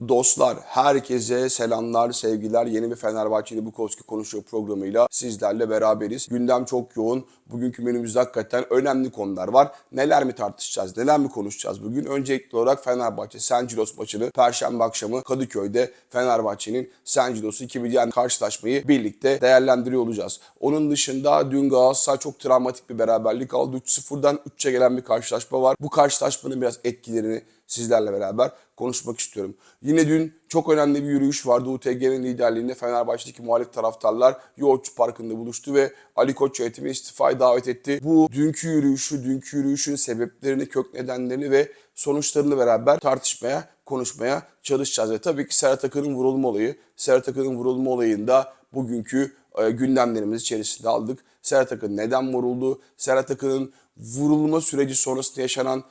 Dostlar, herkese selamlar, sevgiler. Yeni bir Fenerbahçeli Bukowski konuşuyor programıyla sizlerle beraberiz. Gündem çok yoğun. Bugünkü menümüzde hakikaten önemli konular var. Neler mi tartışacağız, neler mi konuşacağız bugün? Öncelikli olarak Fenerbahçe San Giros maçını Perşembe akşamı Kadıköy'de Fenerbahçe'nin San Giros'u 2000 yani karşılaşmayı birlikte değerlendiriyor olacağız. Onun dışında dün Galatasaray çok travmatik bir beraberlik aldı. 3-0'dan 3'e gelen bir karşılaşma var. Bu karşılaşmanın biraz etkilerini sizlerle beraber konuşmak istiyorum. Yine dün çok önemli bir yürüyüş vardı. UTG'nin liderliğinde Fenerbahçe'deki muhalif taraftarlar Yoğurtçu Parkı'nda buluştu ve Ali Koç yönetimi istifayı davet etti. Bu dünkü yürüyüşü, dünkü yürüyüşün sebeplerini, kök nedenlerini ve sonuçlarını beraber tartışmaya, konuşmaya çalışacağız. Ve tabii ki Serhat Akın'ın vurulma olayı. Serhat Akın'ın vurulma olayında bugünkü e, gündemlerimiz içerisinde aldık. Serhat Akın neden vuruldu? Serhat Akın'ın vurulma süreci sonrasında yaşanan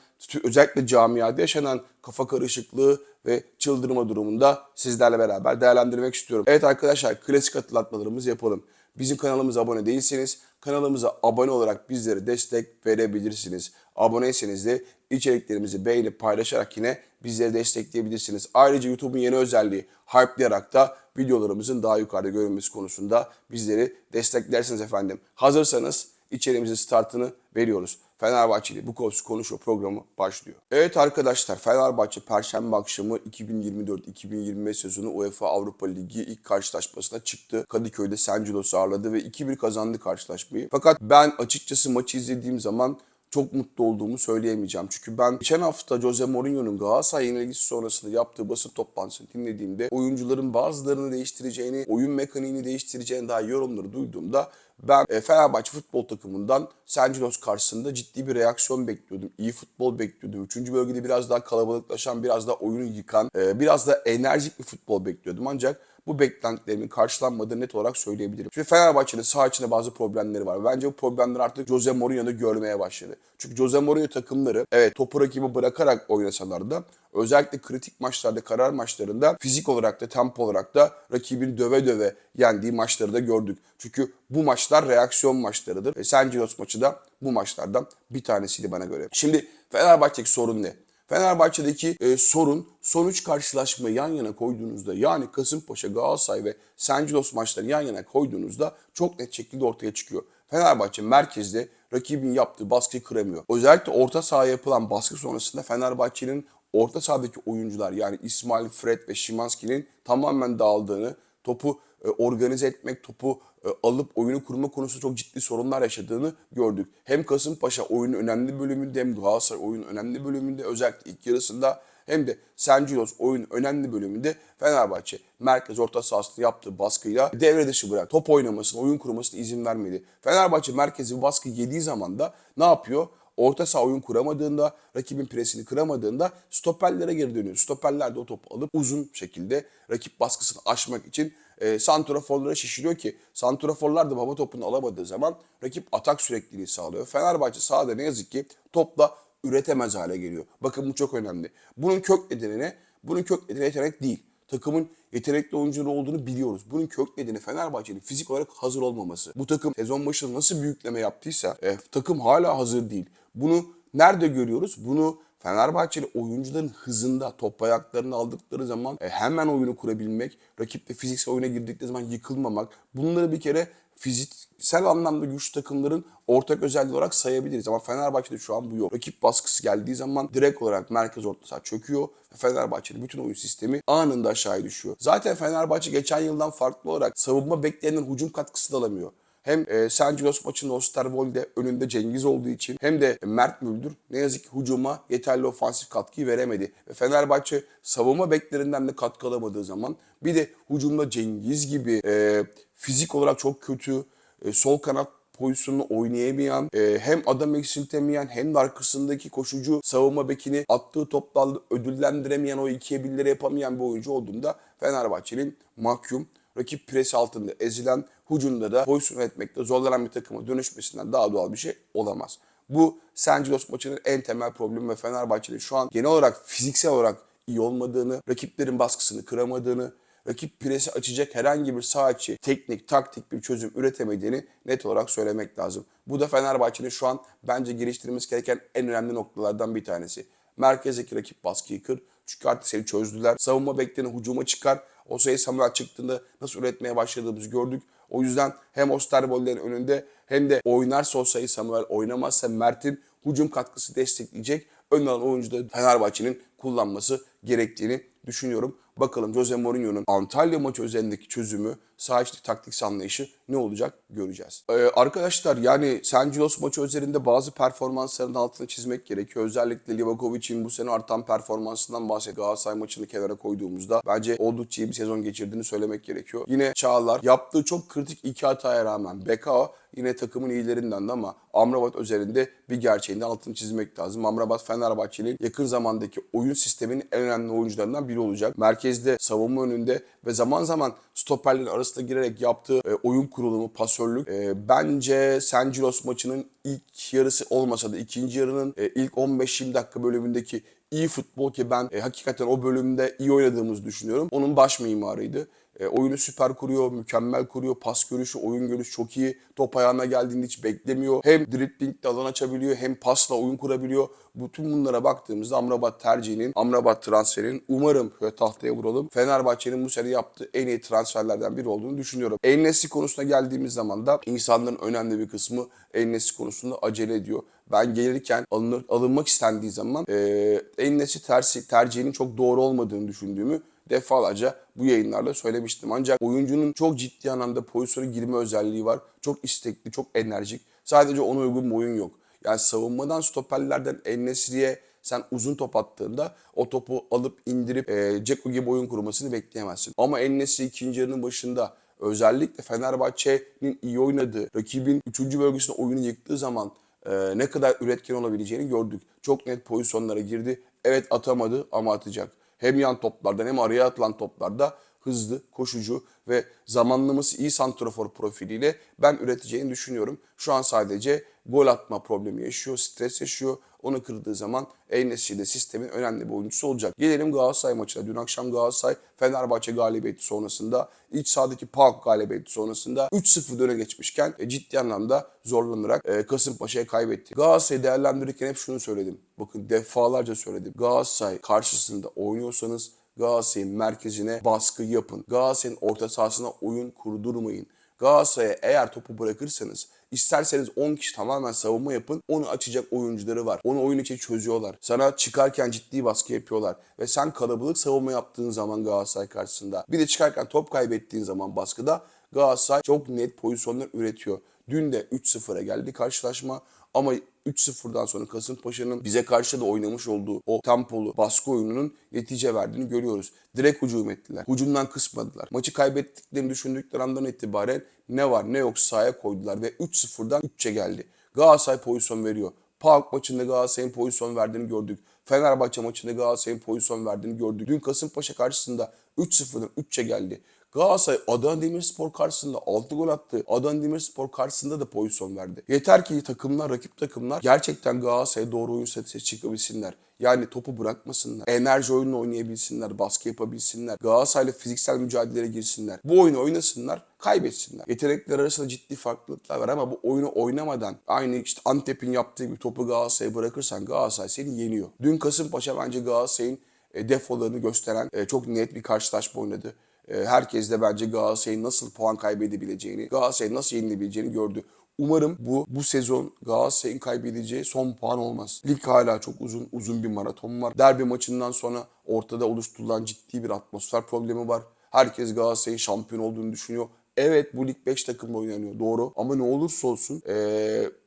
özellikle camiada yaşanan kafa karışıklığı ve çıldırma durumunda sizlerle beraber değerlendirmek istiyorum. Evet arkadaşlar klasik hatırlatmalarımızı yapalım. Bizim kanalımıza abone değilseniz kanalımıza abone olarak bizlere destek verebilirsiniz. Aboneyseniz de içeriklerimizi beğenip paylaşarak yine bizleri destekleyebilirsiniz. Ayrıca YouTube'un yeni özelliği hype'layarak da videolarımızın daha yukarıda görünmesi konusunda bizleri desteklersiniz efendim. Hazırsanız içeriğimizin startını veriyoruz. Fenerbahçeli Bukowski konuşuyor programı başlıyor. Evet arkadaşlar Fenerbahçe Perşembe akşamı 2024-2025 sezonu UEFA Avrupa Ligi ilk karşılaşmasına çıktı. Kadıköy'de San Gilos'u ağırladı ve 2-1 kazandı karşılaşmayı. Fakat ben açıkçası maçı izlediğim zaman çok mutlu olduğumu söyleyemeyeceğim. Çünkü ben geçen hafta Jose Mourinho'nun Galatasaray yenilgisi sonrasında yaptığı basın toplantısını dinlediğimde oyuncuların bazılarını değiştireceğini, oyun mekaniğini değiştireceğini dair yorumları duyduğumda ben e, Fenerbahçe futbol takımından San Giros karşısında ciddi bir reaksiyon bekliyordum. İyi futbol bekliyordum. Üçüncü bölgede biraz daha kalabalıklaşan, biraz daha oyunu yıkan, e, biraz da enerjik bir futbol bekliyordum. Ancak bu beklentilerimin karşılanmadığını net olarak söyleyebilirim. Şimdi Fenerbahçe'nin saha içinde bazı problemleri var. Bence bu problemleri artık Jose Mourinho'da görmeye başladı. Çünkü Jose Mourinho takımları evet topu rakibi bırakarak oynasalar da özellikle kritik maçlarda, karar maçlarında fizik olarak da tempo olarak da rakibini döve döve yendiği maçları da gördük. Çünkü bu maçlar reaksiyon maçlarıdır. E, San Giros maçı da bu maçlardan bir tanesiydi bana göre. Şimdi Fenerbahçe'deki sorun ne? Fenerbahçe'deki e, sorun sonuç karşılaşmayı yan yana koyduğunuzda yani Kasımpaşa, Galatasaray ve San Giros maçlarını yan yana koyduğunuzda çok net şekilde ortaya çıkıyor. Fenerbahçe merkezde rakibin yaptığı baskıyı kıramıyor. Özellikle orta sahaya yapılan baskı sonrasında Fenerbahçe'nin orta sahadaki oyuncular yani İsmail, Fred ve Şimanski'nin tamamen dağıldığını, topu e, organize etmek, topu alıp oyunu kurma konusunda çok ciddi sorunlar yaşadığını gördük. Hem Kasımpaşa oyunun önemli bölümünde hem Galatasaray oyunun önemli bölümünde özellikle ilk yarısında hem de San Giros oyunun önemli bölümünde Fenerbahçe merkez orta sahasında yaptığı baskıyla devre dışı bırak. Top oynamasına, oyun kurmasına izin vermedi. Fenerbahçe merkezi baskı yediği zaman da ne yapıyor? orta saha oyun kuramadığında, rakibin presini kıramadığında stoperlere geri dönüyor. Stoperler de o topu alıp uzun şekilde rakip baskısını aşmak için e, santraforlara şişiriyor ki santraforlar da baba topunu alamadığı zaman rakip atak sürekliliği sağlıyor. Fenerbahçe sahada ne yazık ki topla üretemez hale geliyor. Bakın bu çok önemli. Bunun kök nedeni ne? Bunun kök nedeni yetenek değil. Takımın yetenekli oyuncuları olduğunu biliyoruz. Bunun kök nedeni Fenerbahçe'nin fizik olarak hazır olmaması. Bu takım sezon başında nasıl büyükleme yaptıysa e, takım hala hazır değil. Bunu nerede görüyoruz? Bunu Fenerbahçeli oyuncuların hızında top ayaklarını aldıkları zaman e, hemen oyunu kurabilmek, rakiple fiziksel oyuna girdikleri zaman yıkılmamak. Bunları bir kere fiziksel anlamda güçlü takımların ortak özelliği olarak sayabiliriz. Ama Fenerbahçe'de şu an bu yok. Rakip baskısı geldiği zaman direkt olarak merkez orta saha çöküyor. Fenerbahçe'nin bütün oyun sistemi anında aşağıya düşüyor. Zaten Fenerbahçe geçen yıldan farklı olarak savunma beklenen hücum katkısı da alamıyor. Hem e, San Giros maçında Osterwolde önünde Cengiz olduğu için hem de Mert Müldür ne yazık ki hücuma yeterli ofansif katkıyı veremedi. Ve Fenerbahçe savunma beklerinden de katkı alamadığı zaman bir de hücumda Cengiz gibi e, fizik olarak çok kötü e, sol kanat pozisyonunu oynayamayan, e, hem adam eksiltemeyen hem de arkasındaki koşucu savunma bekini attığı toplarla ödüllendiremeyen o ikiye birleri yapamayan bir oyuncu olduğunda Fenerbahçe'nin mahkum rakip pres altında ezilen, hucumda da pozisyon etmekte zorlanan bir takıma dönüşmesinden daha doğal bir şey olamaz. Bu San Giros maçının en temel problemi ve Fenerbahçe'nin şu an genel olarak fiziksel olarak iyi olmadığını, rakiplerin baskısını kıramadığını, rakip presi açacak herhangi bir sağ içi teknik, taktik bir çözüm üretemediğini net olarak söylemek lazım. Bu da Fenerbahçe'nin şu an bence geliştirmesi gereken en önemli noktalardan bir tanesi. Merkezdeki rakip baskıyı kır. Çünkü artık seni çözdüler. Savunma beklerini hücuma çıkar. O Samuel çıktığında nasıl üretmeye başladığımızı gördük. O yüzden hem Osterwolde'nin önünde hem de oynarsa o sayı Samuel oynamazsa Mert'in hücum katkısı destekleyecek ön alan oyuncuda Fenerbahçe'nin kullanması gerektiğini düşünüyorum. Bakalım Jose Mourinho'nun Antalya maçı özelindeki çözümü, sağ içi taktik anlayışı ne olacak göreceğiz. Ee, arkadaşlar yani San Gilos maçı üzerinde bazı performansların altını çizmek gerekiyor. Özellikle Livakovic'in bu sene artan performansından bahsediyor. Galatasaray maçını kenara koyduğumuzda bence oldukça iyi bir sezon geçirdiğini söylemek gerekiyor. Yine Çağlar yaptığı çok kritik iki hataya rağmen Bekao yine takımın iyilerinden de ama Amrabat özelinde bir gerçeğin altını çizmek lazım. Amrabat Fenerbahçe'nin yakın zamandaki oyun sisteminin en önemli oyuncularından biri olacak. Merkezde, savunma önünde ve zaman zaman stoperlerin arasında girerek yaptığı e, oyun kurulumu, pasörlük e, bence San Gilos maçının ilk yarısı olmasa da ikinci yarının e, ilk 15-20 dakika bölümündeki iyi futbol ki ben e, hakikaten o bölümde iyi oynadığımızı düşünüyorum. Onun baş mimarıydı. E, oyunu süper kuruyor, mükemmel kuruyor. Pas görüşü, oyun görüşü çok iyi. Top ayağına geldiğinde hiç beklemiyor. Hem driblingle alan açabiliyor hem pasla oyun kurabiliyor. Bütün bunlara baktığımızda Amrabat tercihinin, Amrabat transferinin umarım tahtaya vuralım. Fenerbahçe'nin bu sene yaptığı en iyi transferlerden biri olduğunu düşünüyorum. En konusuna geldiğimiz zaman da insanların önemli bir kısmı en konusunda acele ediyor. Ben gelirken alınır, alınmak istendiği zaman e, en tersi, tercihinin çok doğru olmadığını düşündüğümü defalarca bu yayınlarda söylemiştim. Ancak oyuncunun çok ciddi anlamda pozisyona girme özelliği var. Çok istekli, çok enerjik. Sadece ona uygun bir oyun yok. Yani savunmadan stoperlerden Ennesri'ye sen uzun top attığında o topu alıp indirip e, Ceko gibi oyun kurmasını bekleyemezsin. Ama Ennesri ikinci yarının başında özellikle Fenerbahçe'nin iyi oynadığı, rakibin 3. bölgesinde oyunu yıktığı zaman e, ne kadar üretken olabileceğini gördük. Çok net pozisyonlara girdi. Evet atamadı ama atacak hem yan toplardan hem araya atılan toplarda hızlı, koşucu ve zamanlaması iyi santrafor profiliyle ben üreteceğini düşünüyorum. Şu an sadece gol atma problemi yaşıyor, stres yaşıyor. Onu kırdığı zaman Eynesi de sistemin önemli bir oyuncusu olacak. Gelelim Galatasaray maçına. Dün akşam Galatasaray Fenerbahçe galibiyeti sonrasında, iç sahadaki PAOK galibiyeti sonrasında 3-0 öne geçmişken e, ciddi anlamda zorlanarak e, Kasımpaşa'ya kaybetti. Galatasaray'ı değerlendirirken hep şunu söyledim. Bakın defalarca söyledim. Galatasaray karşısında oynuyorsanız Galatasaray'ın merkezine baskı yapın. Galatasaray'ın orta sahasına oyun kurdurmayın. Galatasaray'a eğer topu bırakırsanız isterseniz 10 kişi tamamen savunma yapın. Onu açacak oyuncuları var. Onu oyun içi çözüyorlar. Sana çıkarken ciddi baskı yapıyorlar. Ve sen kalabalık savunma yaptığın zaman Galatasaray karşısında bir de çıkarken top kaybettiğin zaman baskıda Galatasaray çok net pozisyonlar üretiyor. Dün de 3-0'a geldi karşılaşma ama 3-0'dan sonra Kasımpaşa'nın bize karşı da oynamış olduğu o tempolu baskı oyununun netice verdiğini görüyoruz. Direkt hücum ettiler. Hücumdan kısmadılar. Maçı kaybettiklerini düşündükleri andan itibaren ne var ne yok sahaya koydular ve 3-0'dan 3'e geldi. Galatasaray pozisyon veriyor. PAOK maçında Galatasaray'ın pozisyon verdiğini gördük. Fenerbahçe maçında Galatasaray'ın pozisyon verdiğini gördük. Dün Kasımpaşa karşısında 3-0'dan 3'e geldi. Galatasaray Adana Demirspor karşısında 6 gol attı. Adana Demirspor karşısında da pozisyon verdi. Yeter ki takımlar, rakip takımlar gerçekten Galatasaray'a doğru oyun setine çıkabilsinler. Yani topu bırakmasınlar. Enerji oyununu oynayabilsinler, baskı yapabilsinler. Galatasaray'la fiziksel mücadelelere girsinler. Bu oyunu oynasınlar, kaybetsinler. Yetenekler arasında ciddi farklılıklar var ama bu oyunu oynamadan aynı işte Antep'in yaptığı bir topu Galatasaray'a bırakırsan Galatasaray seni yeniyor. Dün Kasımpaşa bence Galatasaray'ın e, defolarını gösteren e, çok net bir karşılaşma oynadı. E, herkes de bence Galatasaray'ın nasıl puan kaybedebileceğini, Galatasaray'ın nasıl yenilebileceğini gördü. Umarım bu bu sezon Galatasaray'ın kaybedeceği son puan olmaz. Lig hala çok uzun uzun bir maraton var. Derbi maçından sonra ortada oluşturulan ciddi bir atmosfer problemi var. Herkes Galatasaray'ın şampiyon olduğunu düşünüyor. Evet bu lig 5 takımla oynanıyor doğru ama ne olursa olsun e,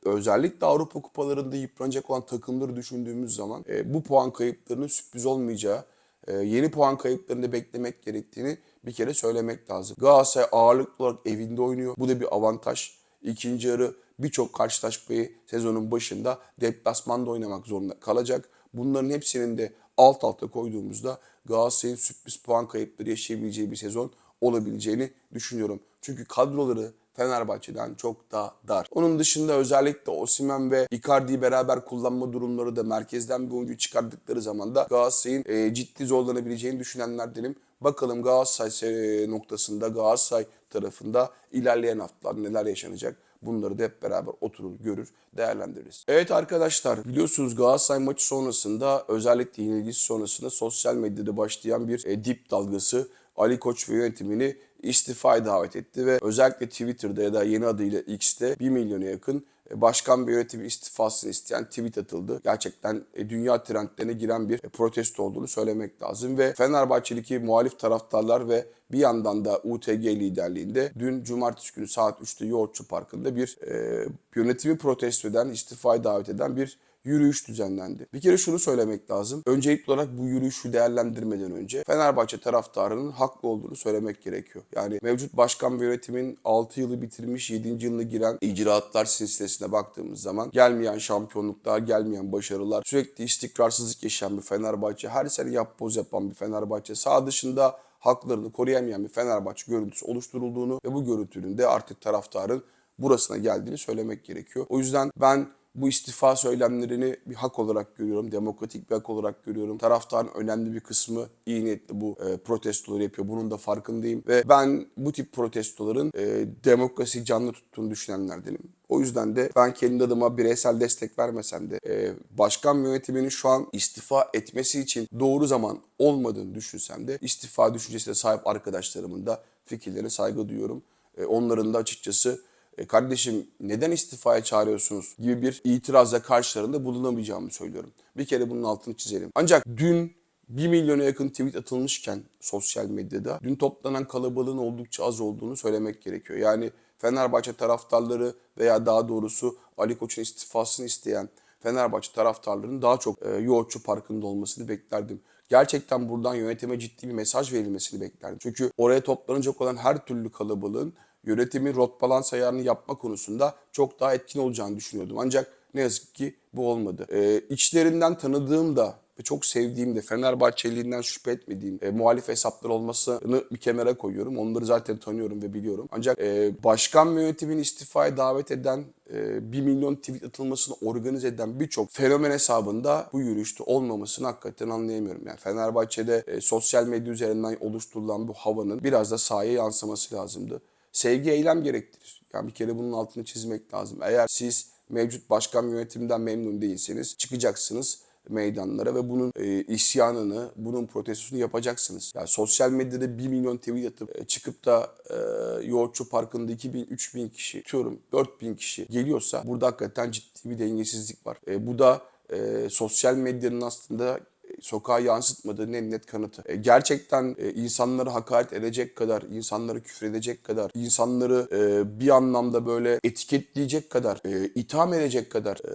özellikle Avrupa kupalarında yıpranacak olan takımları düşündüğümüz zaman e, bu puan kayıplarının sürpriz olmayacağı, e, yeni puan kayıplarını beklemek gerektiğini bir kere söylemek lazım. Galatasaray ağırlıklı olarak evinde oynuyor. Bu da bir avantaj. İkinci yarı birçok karşılaşmayı sezonun başında deplasmanda oynamak zorunda kalacak. Bunların hepsinin de alt alta koyduğumuzda Galatasaray'ın sürpriz puan kayıpları yaşayabileceği bir sezon olabileceğini düşünüyorum. Çünkü kadroları Fenerbahçe'den çok daha dar. Onun dışında özellikle Osimen ve Icardi'yi beraber kullanma durumları da merkezden bir oyuncu çıkardıkları zaman da Galatasaray'ın e, ciddi zorlanabileceğini düşünenlerdenim. Bakalım Galatasaray noktasında Galatasaray tarafında ilerleyen haftalar neler yaşanacak. bunları da hep beraber oturur, görür, değerlendiririz. Evet arkadaşlar biliyorsunuz Galatasaray maçı sonrasında özellikle yenilgisi sonrasında sosyal medyada başlayan bir e, dip dalgası Ali Koç ve yönetimini istifaya davet etti ve özellikle Twitter'da ya da yeni adıyla X'te 1 milyona yakın başkan ve yönetim istifasını isteyen tweet atıldı. Gerçekten e, dünya trendlerine giren bir e, protesto olduğunu söylemek lazım ve Fenerbahçe'deki muhalif taraftarlar ve bir yandan da UTG liderliğinde dün cumartesi günü saat 3'te Yoğurtçu Parkı'nda bir e, yönetimi protesto eden, istifaya davet eden bir yürüyüş düzenlendi. Bir kere şunu söylemek lazım. Öncelikli olarak bu yürüyüşü değerlendirmeden önce Fenerbahçe taraftarının haklı olduğunu söylemek gerekiyor. Yani mevcut başkan ve yönetimin 6 yılı bitirmiş 7. yılına giren icraatlar silsilesine baktığımız zaman gelmeyen şampiyonluklar, gelmeyen başarılar, sürekli istikrarsızlık yaşayan bir Fenerbahçe, her sene yapboz yapan bir Fenerbahçe, sağ dışında haklarını koruyamayan bir Fenerbahçe görüntüsü oluşturulduğunu ve bu görüntünün de artık taraftarın burasına geldiğini söylemek gerekiyor. O yüzden ben bu istifa söylemlerini bir hak olarak görüyorum. Demokratik bir hak olarak görüyorum. Taraftarın önemli bir kısmı iyi niyetli bu e, protestoları yapıyor. Bunun da farkındayım. Ve ben bu tip protestoların e, demokrasi canlı tuttuğunu düşünenlerdenim. O yüzden de ben kendi adıma bireysel destek vermesem de e, başkan yönetiminin şu an istifa etmesi için doğru zaman olmadığını düşünsem de istifa düşüncesine sahip arkadaşlarımın da fikirlerine saygı duyuyorum. E, onların da açıkçası e, kardeşim neden istifaya çağırıyorsunuz gibi bir itirazla karşılarında bulunamayacağımı söylüyorum. Bir kere bunun altını çizelim. Ancak dün 1 milyona yakın tweet atılmışken sosyal medyada dün toplanan kalabalığın oldukça az olduğunu söylemek gerekiyor. Yani Fenerbahçe taraftarları veya daha doğrusu Ali Koç'un istifasını isteyen Fenerbahçe taraftarlarının daha çok e, Yoğurtçu Parkı'nda olmasını beklerdim. Gerçekten buradan yönetime ciddi bir mesaj verilmesini beklerdim. Çünkü oraya toplanacak olan her türlü kalabalığın yönetimin rot balans ayarını yapma konusunda çok daha etkin olacağını düşünüyordum. Ancak ne yazık ki bu olmadı. Ee, içlerinden tanıdığım da ve çok sevdiğim de Fenerbahçeliğinden şüphe etmediğim e, muhalif hesaplar olmasını bir kenara koyuyorum. Onları zaten tanıyorum ve biliyorum. Ancak e, başkan ve yönetimin istifaya davet eden, e, 1 milyon tweet atılmasını organize eden birçok fenomen hesabında bu yürüyüşte olmamasını hakikaten anlayamıyorum. Yani Fenerbahçe'de e, sosyal medya üzerinden oluşturulan bu havanın biraz da sahaya yansıması lazımdı sevgi eylem gerektirir. Yani bir kere bunun altını çizmek lazım. Eğer siz mevcut başkan yönetimden memnun değilseniz çıkacaksınız meydanlara ve bunun e, isyanını, bunun protestosunu yapacaksınız. Yani sosyal medyada 1 milyon tweet atıp e, çıkıp da e, Yoğurtçu Parkı'nda 2000, 3000 kişi, diyorum 4000 kişi geliyorsa burada hakikaten ciddi bir dengesizlik var. E, bu da e, sosyal medyanın aslında sokağa yansıtmadığının en net kanıtı. E, gerçekten e, insanları hakaret edecek kadar, insanları küfredecek kadar, insanları e, bir anlamda böyle etiketleyecek kadar, e, itham edecek kadar e,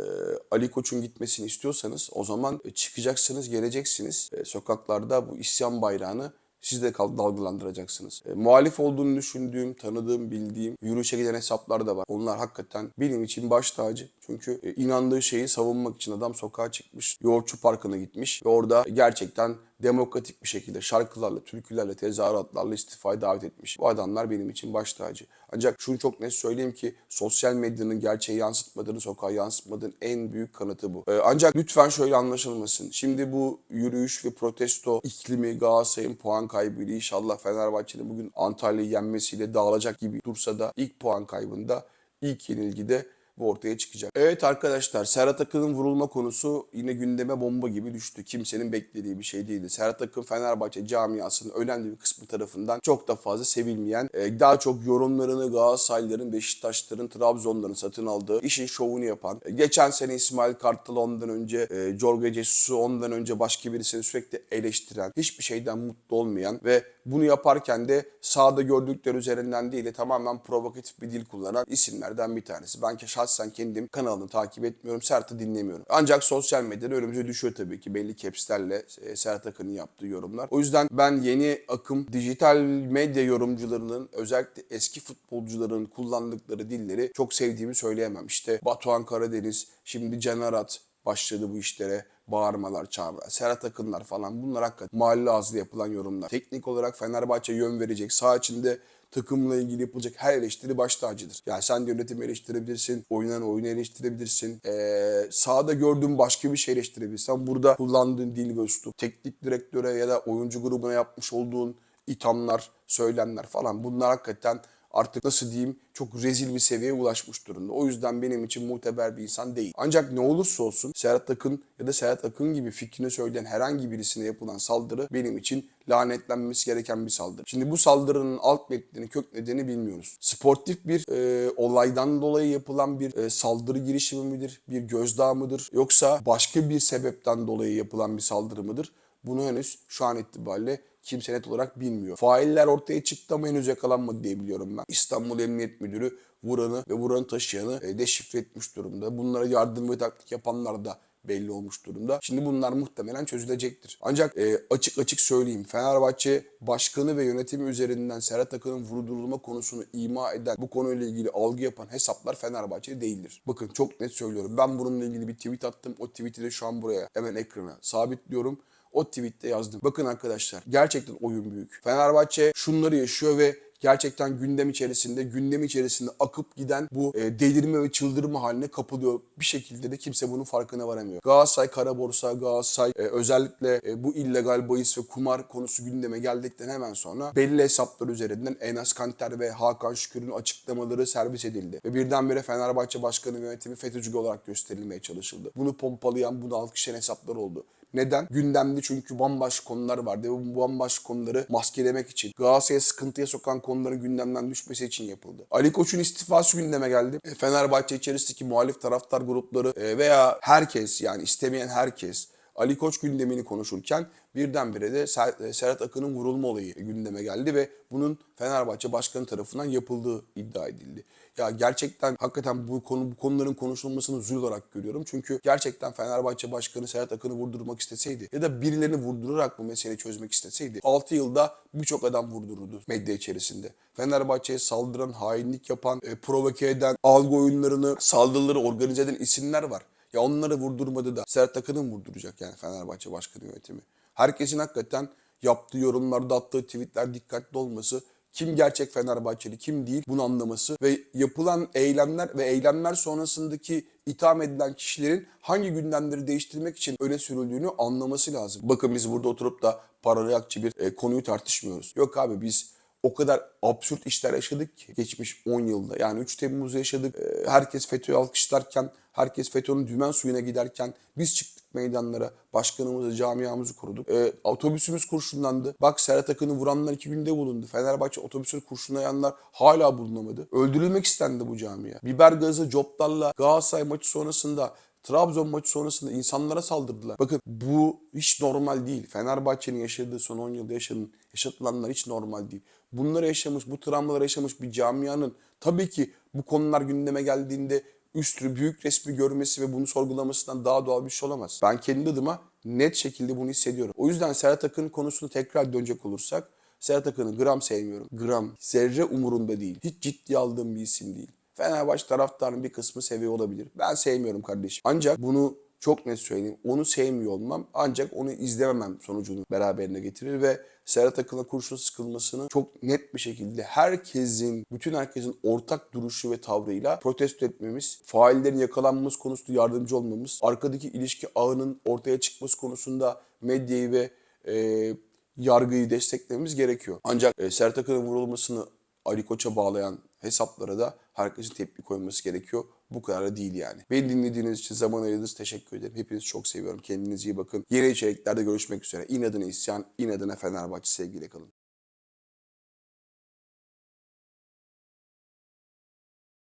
Ali Koç'un gitmesini istiyorsanız o zaman e, çıkacaksınız, geleceksiniz. E, sokaklarda bu isyan bayrağını siz de dalgalandıracaksınız. E, muhalif olduğunu düşündüğüm, tanıdığım, bildiğim yürüyüşe giden hesaplar da var. Onlar hakikaten benim için baş tacı. Çünkü e, inandığı şeyi savunmak için adam sokağa çıkmış, Yoğurtçu Parkı'na gitmiş ve orada gerçekten demokratik bir şekilde şarkılarla, türkülerle, tezahüratlarla istifaya davet etmiş. Bu adamlar benim için baş tacı. Ancak şunu çok net söyleyeyim ki sosyal medyanın gerçeği yansıtmadığını, sokağa yansıtmadığının en büyük kanıtı bu. Ee, ancak lütfen şöyle anlaşılmasın. Şimdi bu yürüyüş ve protesto iklimi Galatasaray'ın puan kaybıyla inşallah Fenerbahçe'nin bugün Antalya'yı yenmesiyle dağılacak gibi dursa da ilk puan kaybında, ilk yenilgide bu ortaya çıkacak. Evet arkadaşlar Serhat Akın'ın vurulma konusu yine gündeme bomba gibi düştü. Kimsenin beklediği bir şey değildi. Serhat Akın Fenerbahçe camiasının önemli bir kısmı tarafından çok da fazla sevilmeyen, e, daha çok yorumlarını Galatasaraylıların, Beşiktaşların, Trabzonların satın aldığı işin şovunu yapan, e, geçen sene İsmail Kartal ondan önce e, Jorge Jesus'u ondan önce başka birisini sürekli eleştiren, hiçbir şeyden mutlu olmayan ve bunu yaparken de sahada gördükleri üzerinden değil de tamamen provokatif bir dil kullanan isimlerden bir tanesi. Ben şahsen kendim kanalını takip etmiyorum, Serhat'ı dinlemiyorum. Ancak sosyal medyada önümüze düşüyor tabii ki belli capslerle e, Serhat Akın'ın yaptığı yorumlar. O yüzden ben yeni akım dijital medya yorumcularının özellikle eski futbolcuların kullandıkları dilleri çok sevdiğimi söyleyemem. İşte Batuhan Karadeniz, şimdi Can Arat başladı bu işlere bağırmalar, çağırmalar, Serhat Akınlar falan bunlar hakikaten mahalle ağzıyla yapılan yorumlar. Teknik olarak Fenerbahçe yön verecek, sağ içinde takımla ilgili yapılacak her eleştiri baş tacıdır. Yani sen de yönetimi eleştirebilirsin, oynanan oyunu eleştirebilirsin, ee, sahada gördüğün başka bir şey eleştirebilirsin. Burada kullandığın dil ve üslup, teknik direktöre ya da oyuncu grubuna yapmış olduğun ithamlar, söylemler falan bunlar hakikaten artık nasıl diyeyim çok rezil bir seviyeye ulaşmış durumda. O yüzden benim için muteber bir insan değil. Ancak ne olursa olsun Serhat Akın ya da Serhat Akın gibi fikrini söyleyen herhangi birisine yapılan saldırı benim için lanetlenmesi gereken bir saldırı. Şimdi bu saldırının alt metnini, kök nedeni bilmiyoruz. Sportif bir e, olaydan dolayı yapılan bir e, saldırı girişimi midir, bir gözdağı mıdır yoksa başka bir sebepten dolayı yapılan bir saldırı mıdır? Bunu henüz şu an itibariyle kimse net olarak bilmiyor. Failler ortaya çıktı ama henüz yakalanmadı diye biliyorum ben. İstanbul Emniyet Müdürü vuranı ve vuranı taşıyanı e, deşifre etmiş durumda. Bunlara yardım ve taktik yapanlar da belli olmuş durumda. Şimdi bunlar muhtemelen çözülecektir. Ancak e, açık açık söyleyeyim Fenerbahçe başkanı ve yönetimi üzerinden Serhat Akın'ın vurdurulma konusunu ima eden bu konuyla ilgili algı yapan hesaplar Fenerbahçe değildir. Bakın çok net söylüyorum. Ben bununla ilgili bir tweet attım. O tweet'i de şu an buraya hemen ekrana sabitliyorum. O tweette yazdım. Bakın arkadaşlar gerçekten oyun büyük. Fenerbahçe şunları yaşıyor ve gerçekten gündem içerisinde, gündem içerisinde akıp giden bu e, delirme ve çıldırma haline kapılıyor. Bir şekilde de kimse bunun farkına varamıyor. Galatasaray kara borsa, Galatasaray e, özellikle e, bu illegal bahis ve kumar konusu gündeme geldikten hemen sonra belli hesaplar üzerinden Enas Kanter ve Hakan Şükür'ün açıklamaları servis edildi. Ve birdenbire Fenerbahçe Başkanı yönetimi FETÖ'cü olarak gösterilmeye çalışıldı. Bunu pompalayan, bunu alkışlayan hesaplar oldu. Neden? Gündemde çünkü bambaşka konular vardı ve bu bambaşka konuları maskelemek için, Galatasaray'a sıkıntıya sokan konuların gündemden düşmesi için yapıldı. Ali Koç'un istifası gündeme geldi. E, Fenerbahçe içerisindeki muhalif taraftar grupları e, veya herkes yani istemeyen herkes Ali Koç gündemini konuşurken birdenbire de Ser- Serhat Akın'ın vurulma olayı gündeme geldi ve bunun Fenerbahçe Başkanı tarafından yapıldığı iddia edildi. Ya gerçekten hakikaten bu konu bu konuların konuşulmasını zul olarak görüyorum. Çünkü gerçekten Fenerbahçe Başkanı Serhat Akın'ı vurdurmak isteseydi ya da birilerini vurdurarak bu meseleyi çözmek isteseydi 6 yılda birçok adam vurdururdu medya içerisinde. Fenerbahçe'ye saldıran, hainlik yapan, e, provoke eden, algı oyunlarını, saldırıları organize eden isimler var. Ya onları vurdurmadı da Serhat Akın'ı vurduracak yani Fenerbahçe Başkanı yönetimi. Herkesin hakikaten yaptığı yorumlarda attığı tweetler dikkatli olması, kim gerçek Fenerbahçeli, kim değil bunu anlaması ve yapılan eylemler ve eylemler sonrasındaki itham edilen kişilerin hangi gündemleri değiştirmek için öne sürüldüğünü anlaması lazım. Bakın biz burada oturup da paranoyakçı bir e, konuyu tartışmıyoruz. Yok abi biz o kadar absürt işler yaşadık ki geçmiş 10 yılda. Yani 3 Temmuz'u yaşadık. Ee, Herkes FETÖ'yü alkışlarken, herkes FETÖ'nün dümen suyuna giderken biz çıktık meydanlara. Başkanımızı, camiamızı koruduk. Ee, otobüsümüz kurşunlandı. Bak Serhat Akın'ı vuranlar iki günde bulundu. Fenerbahçe otobüsünü kurşunlayanlar hala bulunamadı. Öldürülmek istendi bu camia. Biber gazı, coplarla Galatasaray maçı sonrasında Trabzon maçı sonrasında insanlara saldırdılar. Bakın bu hiç normal değil. Fenerbahçe'nin yaşadığı son 10 yılda yaşanan, yaşatılanlar hiç normal değil. Bunları yaşamış, bu travmaları yaşamış bir camianın tabii ki bu konular gündeme geldiğinde üstü büyük resmi görmesi ve bunu sorgulamasından daha doğal bir şey olamaz. Ben kendi adıma net şekilde bunu hissediyorum. O yüzden Serhat Akın konusunu tekrar dönecek olursak Serhat Akın'ı gram sevmiyorum. Gram. Zerre umurumda değil. Hiç ciddiye aldığım bir isim değil. Fenerbahçe taraftarının bir kısmı seviyor olabilir. Ben sevmiyorum kardeşim. Ancak bunu çok net söyleyeyim. Onu sevmiyor olmam ancak onu izlememem sonucunu beraberine getirir ve Serhat Akın'a kurşun sıkılmasını çok net bir şekilde herkesin, bütün herkesin ortak duruşu ve tavrıyla protesto etmemiz, faillerin yakalanması konusunda yardımcı olmamız, arkadaki ilişki ağının ortaya çıkması konusunda medyayı ve e, yargıyı desteklememiz gerekiyor. Ancak e, Serhat Akın'ın vurulmasını Ali Koç'a bağlayan hesaplara da herkesin tepki koyması gerekiyor. Bu kadar da değil yani. Beni dinlediğiniz için zaman ayırdığınız için teşekkür ederim. Hepinizi çok seviyorum. Kendinize iyi bakın. Yeni içeriklerde görüşmek üzere. İnadına isyan, inadına Fenerbahçe sevgiyle kalın.